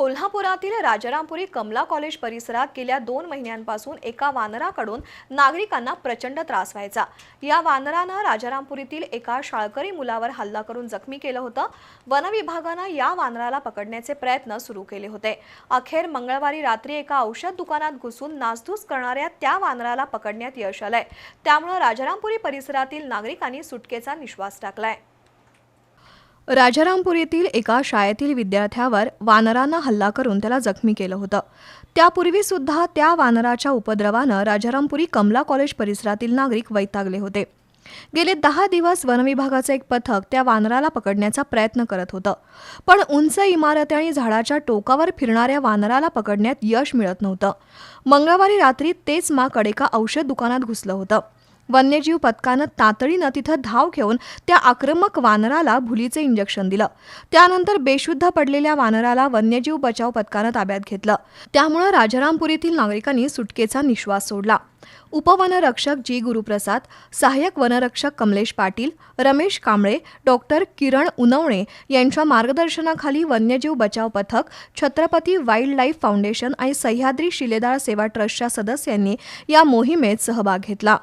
कोल्हापुरातील राजारामपुरी कमला कॉलेज परिसरात गेल्या दोन महिन्यांपासून एका वानराकडून नागरिकांना प्रचंड त्रास व्हायचा. या वानरानं राजारामपुरीतील एका शाळकरी मुलावर हल्ला करून जखमी केलं होतं. वनविभागानं या वानराला पकडण्याचे प्रयत्न सुरू केले होते. अखेर मंगळवारी रात्री एका औषध दुकानात घुसून नासधूस करणाऱ्या त्या वानराला पकडण्यात यश आलंय. त्यामुळे राजारामपुरी परिसरातील नागरिकांनी सुटकेचा निश्वास टाकलाय. राजारामपुरीतील एका शाळेतील विद्यार्थ्यावर वानरानं हल्ला करून त्याला जखमी केलं होतं. त्यापूर्वी सुद्धा त्या वानराच्या उपद्रवानं राजारामपुरी कमला कॉलेज परिसरातील नागरिक वैतागले होते. गेले दहा दिवस वनविभागाचं एक पथक त्या वानराला पकडण्याचा प्रयत्न करत होतं. पण उंच इमारती आणि झाडाच्या टोकावर फिरणाऱ्या वानराला पकडण्यात यश मिळत नव्हतं. मंगळवारी रात्री तेच माकड एका औषध दुकानात घुसलं होतं. वन्यजीव पथकानं तातडीनं तिथं धाव घेऊन त्या आक्रमक वानराला भुलीचे इंजेक्शन दिलं. त्यानंतर बेशुद्ध पडलेल्या वानराला वन्यजीव बचाव पथकानं ताब्यात घेतलं. त्यामुळं राजारामपुरीतील नागरिकांनी सुटकेचा निश्वास सोडला. उपवनरक्षक जी. गुरुप्रसाद सहाय्यक वनरक्षक कमलेश पाटील रमेश कांबळे डॉक्टर किरण उनवणे यांच्या मार्गदर्शनाखाली वन्यजीव बचाव पथक छत्रपती वाईल्ड लाईफ फाउंडेशन आणि सह्याद्री शिलेदार सेवा ट्रस्टच्या सदस्यांनी या मोहिमेत सहभाग घेतला.